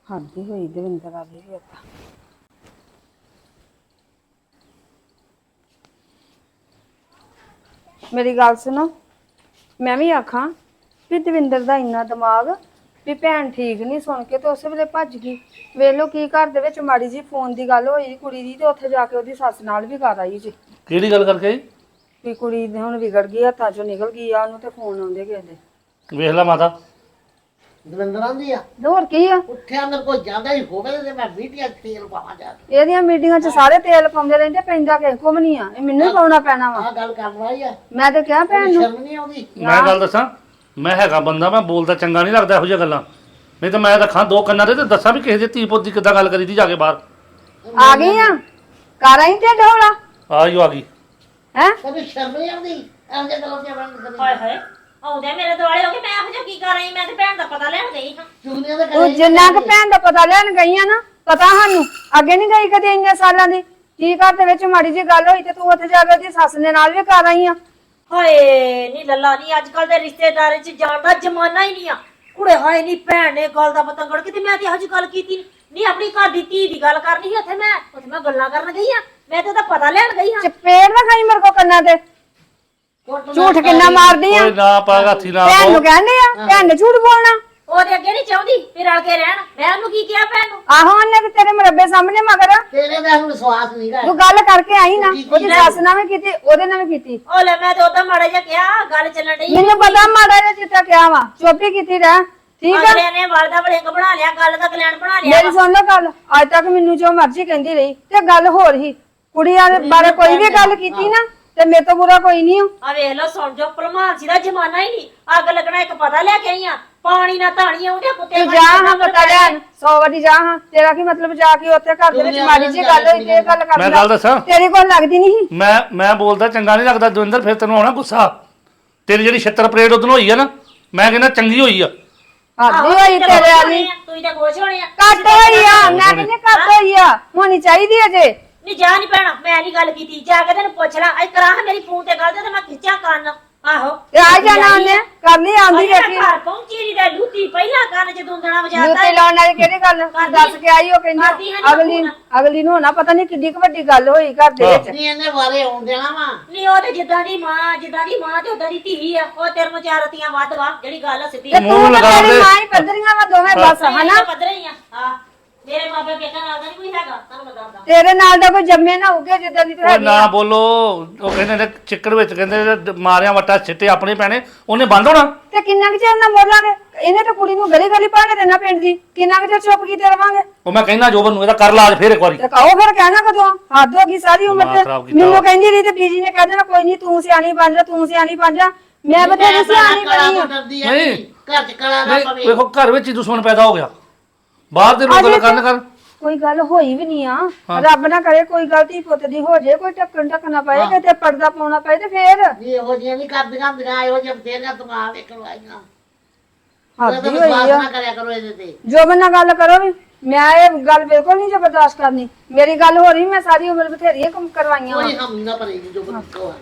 ਹੱਦ ਹੀ ਹੋਈ ਦਵਿੰਦਰ ਵਾਲੀ ਵੀ ਆਪਾਂ ਮੇਰੀ ਗੱਲ ਸੁਣੋ, ਮੈਂ ਵੀ ਆਖਾਂ ਵੀ ਦਵਿੰਦਰ ਦਾ ਇੰਨਾ ਦਿਮਾਗ ਵੀ ਭੈਣ ਠੀਕ ਨਹੀਂ ਸੁਣ ਕੇ ਤੇ ਉਸੇ ਵੇਲੇ ਭੱਜ ਗਈ। ਵੇਖ ਲਓ ਕੀ ਘਰ ਦੇ ਵਿੱਚ ਮਾੜੀ ਜੀ ਫੋਨ ਦੀ ਗੱਲ ਹੋਈ ਕੁੜੀ ਦੀ ਤੇ ਉੱਥੇ ਜਾ ਕੇ ਉਹਦੀ ਸੱਸ ਨਾਲ ਵੀ ਕਰ ਆਈ ਜੀ। ਕਿਹੜੀ ਗੱਲ ਕਰਕੇ ਆਈ? ਵੀ ਕੁੜੀ ਦੇ ਹੁਣ ਵਿਗੜ ਗਈ ਹੱਥਾਂ ਚੋਂ ਨਿਕਲ ਗਈ ਆ ਉਹਨੂੰ ਤੇ ਫੋਨ ਆਉਂਦੇ ਗਏ ਦੇ। ਵੇਖ ਲੈ ਮਾਤਾ। ਦਵਿੰਦਰਾਂ ਦੀ ਆ? ਤੇ ਹੋਰ ਕੀ ਆ? ਉੱਠਿਆ ਮੇਰੇ ਕੋਲ ਜਾਂਦਾ ਹੀ ਹੋਵੇ ਤੇ ਮੈਂ ਮੀਡੀਆ ਤੇਲ ਪਾਵਾਂ ਜਾ ਕੇ। ਇਹਦੀਆਂ ਮੀਟਿੰਗਾਂ 'ਚ ਸਾਰੇ ਤੇਲ ਪਾਉਂਦੇ ਰਹਿੰਦੇ ਪੈਂਦਾ ਕਿਸੇ ਕੋਲ ਵੀ ਨਹੀਂ ਆ। ਇਹ ਮੈਨੂੰ ਹੀ ਪਾਉਣਾ ਪੈਣਾ ਵਾ। ਆਹ ਗੱਲ ਕਰਨ ਵਾਲੀ ਆ। ਮੈਂ ਤੇ ਕਿਹਾ ਭੈਣ ਨੂੰ। ਸ਼ਰਮ ਨਹੀਂ ਆਉਂਦੀ? ਮੈਂ ਗੱਲ ਦੱਸਾਂ ਮੈਂ ਹੈਗਾ ਬੰਦਾ ਮੈਂ ਬੋਲਦਾ ਚੰਗਾ ਨਹੀਂ ਲੱਗਦਾ ਇਹੋ ਜਿਹੀਆਂ ਗੱਲਾਂ। ਨਹੀਂ ਤਾਂ ਮੈਂ ਰੱਖਾਂ ਦੋ ਕੰਨਾਂ ਦੇ ਤੇ ਦੱਸਾਂ ਵੀ ਕਿਸੇ ਦੇ ਧੀ ਪੁੱਤ ਦੀ ਕਿੱਦਾਂ ਗੱਲ ਕਰੀਦੀ ਜਾ ਕੇ ਬਾਹਰ। ਆ ਗਈ ਆ? ਕਰ ਆਈ ਤੇ ਢੋਲਾ ਆਜੋ ਆ ਗਈ। ਹੈ? ਕਦੇ ਸ਼ਰਮ ਨਹੀਂ ਆਉਂਦੀ? ਇਹੋ ਜਿਹੇ ਗੱਲਾਂ ਤੇ ਹਾਏ ਹਾਏ ਆਉਂਦੇ ਮੇਰੇ ਦੁਆਲੇ ਹੋ ਕੇ ਮੈਂ ਇਹੋ ਜਿਹਾ ਕੀ ਕਰ ਰਹੀ ਮੈਂ ਤੇ ਭੈਣ ਦਾ ਪਤਾ ਲੈਣ ਗਈ ਹਾਂ। ਚੁਗਲੀਆਂ ਦੇ ਤੂੰ ਜਿੰਨਾ ਕੁ ਭੈਣ ਦਾ ਪਤਾ ਲੈਣ ਗਈ ਆ ਨਾ ਪਤਾ ਸਾਨੂੰ। ਅੱਗੇ ਨਹੀਂ ਗਈ ਕਦੇ ਇੰਨੇ ਸਾਲਾਂ ਦੀ। ਕੀ ਘਰ ਦੇ ਵਿੱਚ ਮਾੜੀ ਜੀ ਗੱਲ ਹੋਈ ਤੇ ਤੂੰ ਉੱਥੇ ਜਾ ਕੇ ਉਹਦੀ ਸੱਸ ਦੇ ਨਾਲ ਵੀ ਕਰ ਆਈ ਆ? ਹਾਏ ਨੀ ਲੱਲਾ ਨੀ ਅੱਜ ਕੱਲ ਦੇ ਰਿਸ਼ਤੇਦਾਰਾਂ ਚ ਜਾਣ ਦਾ ਜ਼ਮਾਨਾ ਹੀ ਨਹੀਂ ਆ। ਕੁੜੇ ਹਾਏ ਨੀ ਭੈਣ ਨੇ ਗੱਲ ਦਾ ਪਤੰਗੜ ਕੀਤੀ ਮੈਂ ਤੇ ਇਹੋ ਜਿਹੀ ਗੱਲ ਕੀਤੀ ਨਹੀਂ ਆਪਣੀ ਘਰ ਦੀ ਧੀ ਦੀ ਗੱਲ ਕਰਨੀ ਸੀ ਉੱਥੇ ਮੈਂ ਉੱਥੇ ਮੈਂ ਗੱਲਾਂ ਕਰਨ ਗਈ ਆ। ਮੈਂ ਤੇ ਉਹਦਾ ਪਤਾ ਲੈਣ ਗਈ ਹਾਂ। ਚਪੇੜ ਨਾ ਖਾਈ ਮੇਰੇ ਕੋ ਕੰਨਾਂ ਤੇ। ਝੂਠ ਕਿੰਨਾ ਮਾਰਦੀ ਆ। ਓਏ ਨਾ ਪਾ ਹਾਥੀ ਨਾ ਭੈਣ ਨੂੰ ਪਾਓ। ਕਹਿੰਦੇ ਆ ਭੈਣ ਨੇ ਝੂਠ ਬੋਲਣਾ। ਉਹ ਤੇ ਅੱਗੇ ਨਹੀਂ ਚਾਹੁੰਦੀ ਵੀ ਰਲ ਕੇ ਰਹਿਣ। ਮੈਂ ਉਹਨੂੰ ਕੀ ਕਿਹਾ ਭੈਣ ਨੂੰ? ਆਹੋ ਉਹਨੇ ਤੇ ਤੇਰੇ ਮਰੱਬੇ ਸਾਹਮਣੇ ਮਗਰ ਤੇਰੇ ਦਾ ਹੁਣ ਵਿਸ਼ਵਾਸ ਨਹੀਂ ਗਾ। ਤੂੰ ਗੱਲ ਕਰਕੇ ਆਈ ਨਾ ਉਹਦੀ ਸੱਸ ਨਾਲ ਵੀ ਕੀਤੀ ਉਹਦੇ ਨਾਲ ਵੀ ਕੀਤੀ। ਉਹ ਲੈ ਮੈਂ ਤੇ ਉਹਦਾ ਮਾੜਾ ਜਿਹਾ ਕਿਹਾ ਗੱਲ ਚੱਲਣ ਡਈ। ਮੈਨੂੰ ਪਤਾ ਮਾੜਾ ਜਿਹਾ ਚਿੱਟਾ ਕਿਹਾ ਵਾ ਚੁੱਪੀ ਕੀਤੀ ਰਹਿ ਠੀਕ ਆ? ਅਗਲੇ ਨੇ ਵਲ ਦਾ ਬਲਿੰਗ ਬਣਾ ਲਿਆ ਗੱਲ ਦਾ ਕਲਿਆਣ ਬਣਾ ਲਿਆ ਮੇਰੀ ਸੁਣ ਲਓ ਗੱਲ ਅੱਜ ਤੱਕ ਮੈਨੂੰ ਜੋ ਮਰਜ਼ੀ ਕਹਿੰਦੀ ਰਹੀ ਤੇ ਗੱਲ ਹੋਰ ਹੀ। ਕੁੜੀਆਂ ਦੇ ਬਾਰੇ ਕੋਈ ਵੀ ਗੱਲ ਕੀਤੀ ਨਾ ਤੇ ਮੇਰੇ ਤੋਂ ਬੁਰਾ ਕੋਈ ਨਹੀਂ ਹੋ। ਆ ਵੇਖ ਲਓ ਸੁਣ ਜੋ ਭਲਮਾਨ ਸੀ ਦਾ ਜ਼ਮਾਨਾ ਹੀ ਨਹੀਂ। ਅੱਗ ਲੱਗਣਾ ਇੱਕ ਪਤਾ ਲੈ ਕੇ ਆਈ ਆ। ਪਾਣੀ ਨਾ ਧਾਣੀ ਆਉਂਦੇ ਕੁੱਤੇ ਤੂੰ ਜਾ ਹਾਂ ਪਤਾ ਲੈਣ ਸੌ ਵਾਰੀ ਜਾ ਹਾਂ। ਤੇਰਾ ਕੀ ਮਤਲਬ ਜਾ ਕੇ ਉੱਥੇ ਘਰ ਦੇ ਵਿੱਚ ਮਾੜੀ ਜੀ ਗੱਲ ਹੋਈ ਤੇ ਇਹ ਗੱਲ ਕਰ ਮੈਂ। ਗੱਲ ਦੱਸਾਂ? ਤੇਰੀ ਕੋਲ ਲੱਗਦੀ ਨਹੀਂ ਸੀ। ਮੈਂ ਮੈਂ ਬੋਲਦਾ ਚੰਗਾ ਨਹੀਂ ਲੱਗਦਾ ਦਵਿੰਦਰ ਫਿਰ ਤੈਨੂੰ ਆਉਣਾ ਗੁੱਸਾ? ਤੇਰੀ ਜਿਹੜੀ ਛਿੱਤਰ ਪਰੇਡ ਉਦੋਂ ਹੋਈ ਆ ਨਾ ਮੈਂ ਕਹਿੰਦਾ ਚੰਗੀ ਹੋਈ ਆ। ਹੱਦ ਹੀ ਹੋਈ ਤੇਰੇ ਵਾਲੀ। ਤੂੰ ਤਾਂ ਖੁਸ਼ ਹੋਣੀ ਆ। ਕੱਟ ਹੋਈ ਆ ਮੈਂ ਕਹਿੰਦੀ ਕੱਟ ਹੋਈ ਆ। ਹੋਣੀ ਚਾਹੀਦੀ ਅਜੇ ਨਹੀਂ ਜਾ ਨਹੀਂ ਪੈਣਾ ਮੈਂ ਨਹੀਂ ਗੱਲ ਕੀਤੀ ਜਾ ਕੇ ਤੈਨੂੰ ਪੁੱਛ ਲੈ ਅੱਜ ਕਰਾਂ ਮੇਰੀ ਫੋਨ ਤੇ ਗੱਲ ਤੇ ਮੈਂ ਖਿੱਚਾਂ ਕੰਨ ਆਹੋ। ਤੇ ਆ ਜਾਣਾ ਉਹਨੇ ਕਰ ਲਈ ਆਂਦੀ ਅਜੇ ਮੈਂ ਵੇਖੀ ਘਰ ਪਹੁੰਚੀ ਨਹੀਂ ਤੇ ਲੂਤੀ ਪਹਿਲਾਂ ਕੰਨ ਚ ਦੁੰਦਣਾ ਵਜਾਤਾ ਲੂਤੇ ਲਾਉਣ ਵਾਲੀ ਕਿਹੜੀ ਗੱਲ? ਦੱਸ ਕੇ ਆਈ ਉਹ ਕਰਦੀ ਕਹਿੰਦੀ ਹੈ ਨੀ ਅਗਲੀ ਅਗਲੀ ਨੂੰ ਪਤਾ ਨਹੀਂ ਕਿੱਡੀ ਕੁ ਵੱਡੀ ਗੱਲ ਹੋਈ ਘਰ ਦੇ ਵਿੱਚ। ਨਹੀਂ ਇਹਨੇ ਵਾਰੇ ਆਉਣ ਦੇਣਾ ਵਾ। ਨਹੀਂ ਉਹ ਤੇ ਜਿੱਦਾਂ ਦੀ ਮਾਂ ਜਿੱਦਾਂ ਦੀ ਮਾਂ ਤੇ ਉਦਾਂ ਦੀ ਧੀ ਆ ਉਹ ਤੇਰੇ ਨੂੰ ਚਾਰ ਰਤੀਆਂ ਵੱਧ ਵਾ ਜਿਹੜੀ ਗੱਲ ਸਿੱਧੀ ਤੇ ਮੂੰਹ ਤੂੰ ਤਾਂ ਲਗਾ ਤੇਰੀ ਦੇ। ਮਾਂ ਹੀ ਪੱਧਰੀਆਂ ਵਾ ਦੋਵੇਂ ਬਸ ਹਨਾ ਪੱਧਰੇ ਹੀ ਆ ਹਾਂ। ਮੇਰੇ ਮਾਪੇ ਪੇਕਾ ਨਾਲ ਦਾ ਨਹੀਂ ਕੋਈ ਹੈਗਾ ਤੁਹਾਨੂੰ ਮੈਂ ਦੱਸਦਾ। ਤੇਰੇ ਨਾਲ ਦਾ ਕੋਈ ਜੰਮੇ ਨਾ ਹੋਊਗੇ ਜਿੱਦਾਂ ਦੀ ਤੂੰ ਹੈਗੀ ਨਾ ਆ। ਬੋਲੋ ਉਹ ਕਹਿੰਦੇ ਨੇ ਚਿੱਕੜ ਵਿੱਚ ਕਹਿੰਦੇ ਨੇ ਮਾਰਿਆ ਵਟਾ ਛਿੱਟੇ ਆਪਣੇ ਪੈਣੇ ਉਹਨੇ ਬੰਦ ਹੋਣਾ? ਤੇ ਕਿੰਨਾ ਕੁ ਚਿਰ ਨਾ ਮੋੜਾਂਗੇ ਇਹਨੇ ਤਾਂ ਕੁੜੀ ਨੂੰ ਗਲੀ ਗਲੀ ਪਾ ਕੇ ਦੇਣਾ ਪਿੰਡ ਦੀ। ਕਿੰਨਾ ਕੁ ਚਿਰ ਚੁੱਪ ਕੀਤੇ ਰਵਾਂਗੇ? ਉਹ ਮੈਂ ਕਹਿੰਦਾ ਜੋਬਨ ਨੂੰ ਇਹਦਾ ਕਰ ਲਾਜ ਫੇਰ ਇੱਕ ਵਾਰੀ। ਤੇ ਕਹੋ ਫਿਰ ਕਹਿਣਾ ਕਦੋਂ? ਹੱਦ ਹੋ ਗਈ ਸਾਰੀ ਉਮਰ ਦਿਮਾਗ ਤੇ ਕੀਤਾ। ਮੈਨੂੰ। ਕਹਿੰਦੀ ਰਹੀ ਤੇ ਬੀਜੀ ਨੇ ਕਹਿ ਦੇਣਾ ਕੋਈ ਨਹੀਂ ਤੂੰ ਸਿਆਣੀ ਬਣ ਜਾ ਤੂੰ ਸਿਆਣੀ ਬਣ ਜਾ। ਮੈਂ ਬਥੇਰੀ ਸਿਆਣੀ ਬਣੀ ਆ। ਡਰਦੀ ਆ ਨਹੀਂ। ਘਰ ਚ ਕਲਾ ਨਾ ਨਹੀਂ ਪਵੇ। ਵੇਖੋ ਘਰ ਵਿੱਚ ਹੀ ਦੁਸ਼ਮਣ ਪੈਦਾ ਹੋ ਗਿਆ। ਬਾਹਰ ਦੇ ਲੋਕ ਗੱਲ ਕਰਨ ਕਰ ਕੋਈ ਗੱਲ ਹੋਈ ਵੀ ਨਹੀਂ ਆ। ਰੱਬ ਨਾ ਕਰੇ ਕੋਈ ਗਲਤੀ ਪੁੱਤ ਦੀ ਹੋ ਜੇ ਕੋਈ ਟੱਕਣ ਟੱਕਣਾ ਪਏ ਕਿਤੇ ਪਰਦਾ ਪਾਉਣਾ ਪਏ ਤੇ ਫੇਰ। ਨਹੀਂ ਇਹੋ ਜਿਹੀਆਂ ਨਹੀਂ ਕਰਦੀਆਂ ਹੁੰਦੀਆਂ ਇਹੋ ਜਿਹੀਆਂ ਬਥੇਰੀਆਂ ਦਿਮਾਗ ਵੇਖਣ ਵਾਲੀਆਂ ਹੱਦ ਉਹਦਾ ਹੀ ਹੋਈ ਵਿਸ਼ਵਾਸ ਆ। ਨਾ ਕਰਿਆ ਕਰੋ ਇਹਦੇ ਤੇ। ਜੋ ਬੰਨਾ ਗੱਲ ਕਰੋ ਵੀ ਮੈਂ ਇਹ ਗੱਲ ਬਿਲਕੁਲ ਨਹੀਂ ਜ਼ਬਰਦਸਤ ਕਰਨੀ। ਮੇਰੀ ਗੱਲ ਹੋ ਰਹੀ ਮੈਂ ਸਾਰੀ ਉਮਰ ਬਥੇਰੀਆਂ ਕੰਮ ਕਰਵਾਈਆਂ ਵਾ। ਕੋਈ ਹਮ ਨਾ ਪਰੇਗੀ ਜੋ ਬੰਦ ਕੋ।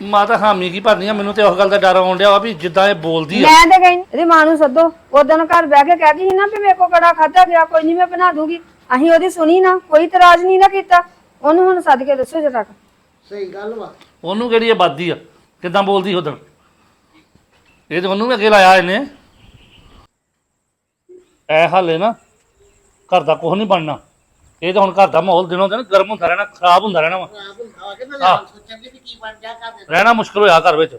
ਮਾਤਾ ਹਾਮੀ ਕੀ ਭਰਨੀ ਆ ਮੈਨੂੰ ਤੇ ਉਸ ਗੱਲ ਦਾ ਡਰ ਆਉਣ ਡਿਆ ਵਾ ਵੀ ਜਿੱਦਾਂ ਇਹ ਬੋਲਦੀ ਆ। ਮੈਂ ਤੇ ਗਈ ਇਹਦੀ ਮਾਂ ਨੂੰ ਸੱਦੋ। ਉਦੋਂ ਘਰ ਬਹਿ ਕੇ ਕਹਿਦੀ ਸੀ ਨਾ ਵੀ ਮੇਰੇ ਕੋ ਕੜਾ ਖਾਦਾ ਗਿਆ ਕੋਈ ਨਹੀਂ ਮੈਂ ਬਣਾ ਦੂੰਗੀ। ਅਸੀਂ ਉਹਦੀ ਸੁਣੀ ਨਾ ਕੋਈ ਇਤਰਾਜ਼ ਨਹੀਂ ਨਾ ਕੀਤਾ। ਉਹਨੂੰ ਹੁਣ ਸੱਦ ਕੇ ਦੱਸੋ ਜੇ ਤੱਕ ਸਹੀ ਗੱਲ ਵਾ। ਉਹਨੂੰ ਕਿਹੜੀ ਆਬਾਦੀ ਆ? ਕਿਦਾਂ ਬੋਲਦੀ ਉਦੋਂ ਇਹ ਤੇ ਉਹਨੂੰ ਵੀ ਅੱਗੇ ਲਾਇਆ ਇਹਨੇ। ਐ ਹਾਲੇ ਨਾ ਘਰ ਦਾ ਕੁਝ ਨਹੀਂ ਬਣਨਾ। ਇਹ ਤਾਂ ਹੁਣ ਘਰ ਦਾ ਮਾਹੌਲ ਦਿਨੋਂ ਦਿਨ ਗਰਮ ਹੁੰਦਾ ਰਹਿਣਾ ਖਰਾਬ ਹੁੰਦਾ ਰਹਿਣਾ ਵਾ। ਆਪ ਨੂੰ ਖਾ ਕੇ ਨਾ ਜਾਣ ਸੋਚਣ ਦੀ ਵੀ ਕੀ ਬਣ ਜਾ ਕਰਦੇ ਰਹਿਣਾ ਮੁਸ਼ਕਲ ਹੋਇਆ ਘਰ ਵਿੱਚ।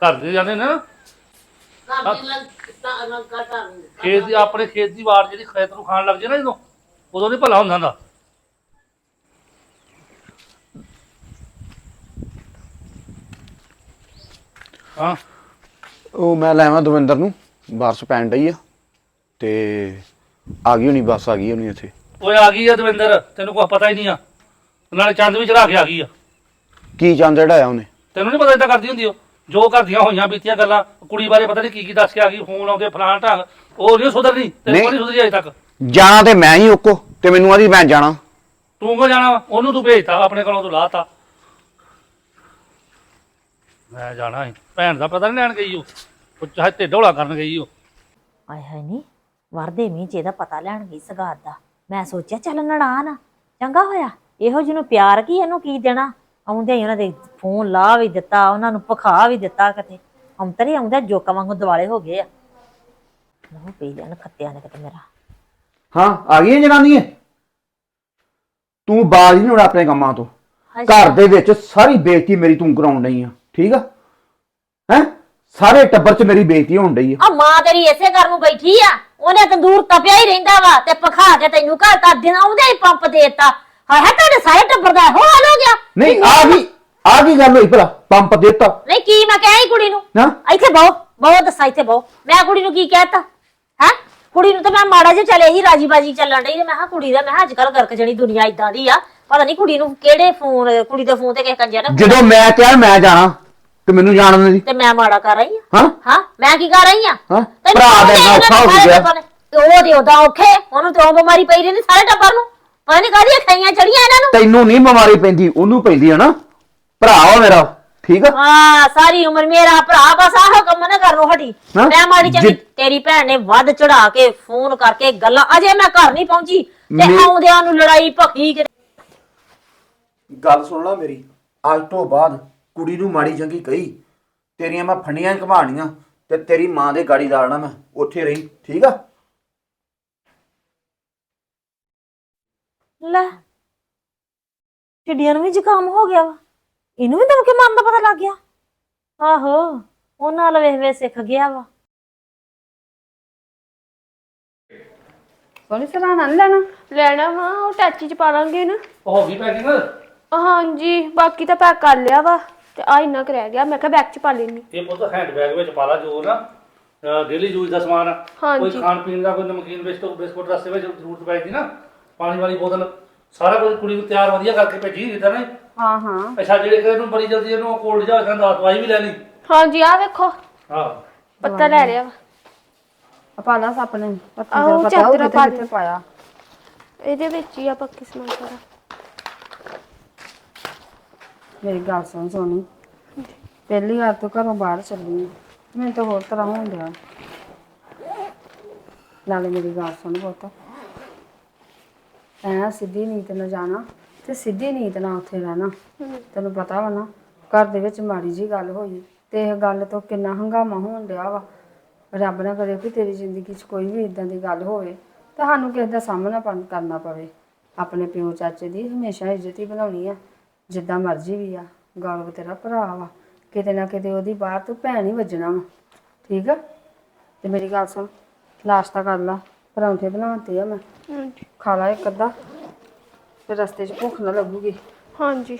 ਘਰ ਦੇ ਜਾਂਦੇ ਨੇ ਨਾ। ਘਰ ਦੀ ਲੱਗ ਕਿਤਾ ਨਾ ਕਾਟਾ ਖੇਤ ਦੀ ਆਪਣੇ ਖੇਤ ਦੀ ਵਾਰ ਜਿਹੜੀ ਖੇਤ ਨੂੰ ਖਾਣ ਲੱਗ ਜੇ ਨਾ ਜਦੋਂ ਉਦੋਂ ਨਹੀਂ ਭਲਾ ਹੁੰਦਾ ਹੁੰਦਾ। ਹਾਂ। ਉਹ ਮੈਂ ਲੈਵਾਂ ਦਵਿੰਦਰ ਨੂੰ ਬਾਰਸ ਪੈਣ ਡਈ ਆ ਤੇ ਆ ਗਈ ਹੋਣੀ ਬੱਸ ਆ ਗਈ ਹੋਣੀ ਇੱਥੇ। ਓਏ ਆ ਗਈ ਆ ਦਵਿੰਦਰ ਤੈਨੂੰ ਕੋਈ ਪਤਾ ਹੀ ਨਹੀਂ ਆ। ਨਾਲੇ ਚੰਦ ਵੀ ਚੜਾ ਕੇ ਆ ਗਈ ਆ। ਕੀ ਚੰਦ ਚੜਾਇਆ ਉਹਨੇ? ਤੈਨੂੰ ਨਹੀਂ ਪਤਾ ਇਦਾਂ ਕਰਦੀ ਹੁੰਦੀ ਉਹ? ਜੋ ਕਰਦੀਆਂ ਹੋਈਆਂ ਬੀਤੀਆਂ ਗੱਲਾਂ ਕੁੜੀ ਬਾਰੇ ਪਤਾ ਨਹੀਂ ਕੀ ਕੀ ਦੱਸ ਕੇ ਆ ਗਈ ਫੋਨ ਆਉਂਦੇ ਫਲਾਣ ਢੰਗ। ਉਹ ਨਹੀਂ ਸੁਧਰਨੀ ਤੈਨੂੰ ਨਹੀਂ। ਨਹੀਂ ਸੁਧਰੀ ਅਜੇ ਤੱਕ। ਜਾਣਾ ਤੇ ਮੈਂ ਹੀ ਓਕੋ ਤੇ ਮੈਨੂੰ ਆਦੀ ਮੈਂ ਜਾਣਾ। ਤੂੰ ਕੋ ਜਾਣਾ ਵਾ? ਉਹਨੂੰ ਤੂੰ ਭੇਜਤਾ ਆਪਣੇ ਕੋਲੋਂ ਤੂੰ ਲਾਤਾ। ਮੈਂ ਜਾਣਾ ਸੀ। ਭੈਣ ਦਾ ਪਤਾ ਨਹੀਂ ਲੈਣ ਗਈ ਉਹ। ਉਹ ਚਾਹੇ ਤੇ ਢੋਲਾ ਕਰਨ ਗਈ ਉਹ। ਆਏ ਹਾਏ ਨਹੀਂ ਵਰਦੇ ਮੀਂਹ ਚ ਇਹਦਾ ਪਤਾ ਲੈਣ ਗਈ ਸਗਾਤ ਦਾ। ਮੈਂ ਸੋਚਿਆ ਚੱਲ ਨੜਾਨ ਚੰਗਾ ਹੋਇਆ। ਇਹੋ ਜਿਹਨੂੰ ਪਿਆਰ ਕੀ ਇਹਨੂੰ ਕੀ ਦੇਣਾ? ਆਉਂਦੇ ਹੀ ਉਹਨਾਂ ਦੇ ਫੋਨ ਲਾ ਵੀ ਦਿੱਤਾ ਉਹਨਾਂ ਨੂੰ ਪਖਾ ਵੀ ਦਿੱਤਾ ਕਿਤੇ। ਅੰਤਰੇ ਆਉਂਦਾ ਜੋਕਾਂ ਵਾਂਗੂ ਦਿਵਾਲੇ ਹੋ ਗਏ ਆ। ਲੋ ਪੀ ਲੈਣ ਖੱਤਿਆਂ ਨੇ ਕਿਤੇ ਮੇਰਾ। ਹਾਂ ਆ ਗਈ ਹੈ ਜਨਾਨੀ ਹੈ ਤੂੰ ਬਾਜ ਨਹੀਂ ਹੋਣਾ ਆਪਣੇ ਕੰਮਾਂ ਤੋਂ। ਘਰ ਦੇ ਵਿੱਚ ਸਾਰੀ ਬੇਇੱਜ਼ਤੀ ਮੇਰੀ ਤੂੰ ਕਰਾਉਣ ਡਈ ਆ ਠੀਕ ਆ? ਹੈ? ਸਾਰੇ ਟੱਬਰ 'ਚ ਮੇਰੀ ਬੇਇੱਜ਼ਤੀ ਹੋਣ ਡਈ ਆ। ਆ ਮਾਂ ਤੇਰੀ ਇਸੇ ਘਰ ਨੂੰ ਬੈਠੀ ਆ। ਉਹਨੇ ਤੰਦੂਰ ਤਪਿਆ ਹੀ ਰਹਿੰਦਾ ਵਾ ਤੇ ਪਖਾ ਕੇ ਤੈਨੂੰ ਘਰ ਤਾਂ ਦਿਨ ਆਉਂਦੇ ਹੀ ਪੰਪ ਦੇਤਾ। ਹਾਏ ਹਾਏ ਤੁਹਾਡੇ ਸਾਰੇ ਟੱਬਰ ਦਾ ਇਹੋ ਹਾਲ ਹੋ ਗਿਆ। ਨਹੀਂ ਆ ਗਈ ਆ ਗਈ ਗੱਲ ਹੋਈ ਭਲਾ? ਪੰਪ ਦੇਤਾ। ਨਹੀਂ ਕੀ ਮੈਂ ਕਹਿ ਕੁੜੀ ਨੂੰ? ਹਾਂ? ਇੱਥੇ ਬਹੁ ਬਹੁ ਦੱਸਾਂ ਇੱਥੇ ਬਹੁ। ਮੈਂ ਕੁੜੀ ਨੂੰ ਕੀ ਕਹਿਤਾ? ਹੈ? ਕੁੜੀ ਨੂੰ ਤਾਂ ਮੈਂ ਮਾੜਾ ਜਿਹਾ ਚਲੇ ਹੀ ਰਾਜੀ ਬਾਜੀ ਚੱਲਣ ਡਈ ਤੇ ਮੈਂ ਕਿਹਾ ਕੁੜੀ ਦਾ ਮੈਂ ਅੱਜ ਕੱਲ ਗਰਕ ਜਣੀ ਦੁਨੀਆ ਇਦਾਂ ਦੀ ਆ। ਪਤਾ ਨਹੀਂ ਕੁੜੀ ਨੂੰ ਕਿਹੜੇ ਫੋਨ ਕੁੜੀ ਦੇ ਫੋਨ ਤੇ ਕਿਸੇ ਕੰਜਾ ਨਾ ਜਦੋਂ ਮੈਂ ਕਿਹਾ ਮੈਂ ਜਾਣਾ ਤੇ ਮੈਨੂੰ ਜਾਣ ਨਹੀਂ ਤੇ ਮੈਂ ਮਾੜਾ ਕਰ ਰਹੀ ਹਾਂ? ਹਾਂ ਮੈਂ ਕੀ ਕਰ ਰਹੀ ਹਾਂ? ਤੈਨੂੰ ਭਰਾ ਪਤਾ ਦੇ ਹੀ ਔਖਾ ਦੇ ਹੋ ਸਾਰੇ ਗਿਆ। ਟੱਬਰ ਨੇ। ਤੇ ਉਹ ਦੇ ਉਹਦਾ ਔਖੇ ਉਹਨੂੰ ਤੇ ਉਹ ਬਿਮਾਰੀ ਪਈ ਰਹਿੰਦੀ ਸਾਰੇ ਟੱਬਰ ਨੂੰ। ਪਤਾ ਨਹੀਂ ਕਾਹਦੀਆਂ ਖਾਈਆਂ ਚੜੀਆਂ ਇਹਨਾਂ ਨੂੰ। ਤੈਨੂੰ ਨਹੀਂ ਬਿਮਾਰੀ ਪੈਂਦੀ ਉਹਨੂੰ ਪੈਂਦੀ ਆ ਨਾ। ਭਰਾ ਵਾ ਮੇਰਾ ਠੀਕ ਆ? ਹਾਂ ਸਾਰੀ ਉਮਰ ਮੇਰਾ ਭਰਾ ਬਸ ਆਹੋ ਕੰਮ ਨਾ ਕਰਨੋਂ ਹਟੀ। ਹਾਂ? ਮੈਂ ਮਾੜੀ ਚੰਗੀ ਜਿ- ਤੇਰੀ ਭੈਣ ਨੇ ਵੱਧ ਚੜਾ ਕੇ ਫੋਨ ਕਰਕੇ ਗੱਲਾਂ ਅਜੇ ਮੈਂ ਘਰ ਨਹੀਂ ਪਹੁੰਚੀ। ਤੇ ਮੇ- ਆਉਂਦਿਆਂ ਨੂੰ ਲੜਾਈ ਭੱਖੀ ਕਿਤੇ ਗੱਲ ਸੁਣ ਲੈ ਮੇਰੀ ਅੱਜ ਤੋਂ ਬਾਅਦ ਕੁੜੀ ਨੂੰ ਮਾੜੀ ਚੰਗੀ ਕਹੀ ਤੇਰੀਆਂ ਮੈਂ ਫੰਡੀਆਂ ਘਮਾਣੀਆਂ ਤੇ ਤੇਰੀ ਮਾਂ ਦੇ ਗਾੜੀ ਦਾੜਨਾ ਮੈਂ ਉੱਥੇ ਰਹੀ ਠੀਕ ਆ? ਲੈ ਚਿੜੀਆਂ ਨੂੰ ਵੀ ਜ਼ੁਕਾਮ ਹੋ ਗਿਆ ਵਾ। ਇਹਨੂੰ ਵੀ ਦਮਕੇ ਮਾਰਨ ਦਾ ਪਤਾ ਲੱਗ ਗਿਆ। ਆਹੋ ਉਹਨਾਂ ਨਾਲ ਵੇਖ ਵੇਖ ਸਿੱਖ ਗਿਆ ਵਾ। ਸੋਨੀ ਸਰਾਣਾ ਨੀ ਲੈਣਾ? ਲੈਣਾ ਵਾ ਉਹ ਟੈਚੀ ਚ ਪਾ ਲਾਂਗੇ ਨਾ। ਉਹ ਹੋ ਗਈ ਪੈਕਿੰਗ? ਹਾਂਜੀ ਬਾਕੀ ਤਾਂ ਪੈਕ ਕਰ ਲਿਆ ਵਾ। ਤੇ ਆ ਇੰਨਾ ਕੁ ਰਹਿ ਗਿਆ। ਮੈਂ ਕਿਹਾ ਬੈਗ ਚ ਪਾ ਲੈਣੀ ਇਹ ਪੁੱਤ ਹੈਂਡ ਬੈਗ ਵਿੱਚ ਪਾ ਲਾ ਜੋ ਨਾ ਡੇਲੀ ਯੂਜ਼ ਦਾ ਸਮਾਨ ਆ। ਕੋਈ ਹਾਂਜੀ। ਖਾਣ ਪੀਣ ਦਾ ਕੋਈ ਨਮਕੀਨ ਬਿਸਕੁਟ ਬਿਸਕੁਟ ਰਸਤੇ ਵਿੱਚ ਜ਼ਰੂਰਤ ਪੈਂਦੀ ਨਾ ਪਾਣੀ ਵਾਲੀ ਬੋਤਲ ਸਾਰਾ ਕੁਝ ਕੁੜੀ ਨੂੰ ਤਿਆਰ ਵਧੀਆ ਕਰਕੇ ਭੇਜੀ ਦਿੱਤਾ ਨਾ ਹਾਂ ਹਾਂ। ਅੱਛਾ ਜਿਹੜੇ ਕਿ ਇਹਨੂੰ ਬੜੀ ਜਲਦੀ ਇਹਨੂੰ ਕੋਲਡ ਜਾ ਕਹਿੰਦਾ ਦਵਾਈ ਵੀ ਲੈ ਲਈ। ਹਾਂਜੀ ਆ ਵੇਖੋ। ਹਾਂ ਪੱਤਾ ਲੈ ਲਿਆ ਵਾ। ਆਪਾ ਲਾ ਆਪਣੇ ਪੱਤੀ ਆਹੋ, ਦਾ ਪਤਾ ਉਹ ਚਾਦਰਾਂ ਕਿੱਥੇ ਪਾ ਕਿੱਥੇ ਪਾਇਆ। ਇਹਦੇ ਵਿੱਚ ਹੀ ਆ ਪੱਕੀ ਸਮਾਨ ਸਾਰਾ। ਮੇਰੀ ਗੱਲ ਸੁਣ ਸੋਨੀ। ਪਹਿਲੀ ਵਾਰ ਤੂੰ ਘਰੋਂ ਬਾਹਰ ਚੱਲੀ ਆਂ। ਮੈਨੂੰ ਤਾਂ ਹੋਰ ਤਰ੍ਹਾਂ ਹੋਣ ਡਿਆ। ਨਾਲੇ ਮੇਰੀ ਗੱਲ ਸੁਣ ਪੁੱਤ। ਐ ਸਿੱਧੀ ਨੀਤ ਨਾਲ ਜਾਣਾ ਤੇ ਸਿੱਧੀ ਨੀਤ ਨਾਲ ਉੱਥੇ ਰਹਿਣਾ। ਤੈਨੂੰ ਪਤਾ ਵਾ ਨਾ, ਘਰ ਦੇ ਵਿੱਚ ਮਾੜੀ ਜੀ ਗੱਲ ਹੋਈ ਤੇ ਇਹ ਗੱਲ ਤੋਂ ਕਿੰਨਾ ਹੰਗਾਮਾ ਹੋਣ ਡਿਆ ਵਾ। ਰੱਬ ਨਾ ਕਰੇ ਕਿ ਤੇਰੀ ਜ਼ਿੰਦਗੀ 'ਚ ਕੋਈ ਵੀ ਇਦਾਂ ਦੀ ਗੱਲ ਹੋਵੇ ਤਾਂ ਸਾਨੂੰ ਕਿਸੇ ਦਾ ਸਾਹਮਣਾ ਪਨ- ਕਰਨਾ ਪਵੇ। ਆਪਣੇ ਪਿਓ ਚਾਚੇ ਦੀ ਹਮੇਸ਼ਾ ਇੱਜ਼ਤ ਹੀ ਬਣਾਉਣੀ ਆ। ਜਿੱਦਾਂ ਮਰਜ਼ੀ ਵੀ ਆ ਗਾਲਬ ਤੇਰਾ ਭਰਾ ਵਾ। ਕਿਤੇ ਨਾ ਕਿਤੇ ਉਹਦੀ ਬਾਹਰ ਤੂੰ ਭੈਣ ਹੀ ਵੱਜਣਾ ਵਾ ਠੀਕ ਆ? ਤੇ ਮੇਰੀ ਗੱਲ ਸੁਣ ਨਾਸ਼ਤਾ ਕਰ ਲਾ ਪਰੌਂਠੇ ਬਣਾਉਂਦੇ ਆ ਮੈਂ। ਹਾਂਜੀ। ਖਾ ਲਾ ਇੱਕ ਅੱਧਾ ਤੇ ਰਸਤੇ 'ਚ ਭੁੱਖ ਨਾ ਲੱਗੂਗੀ। ਹਾਂਜੀ।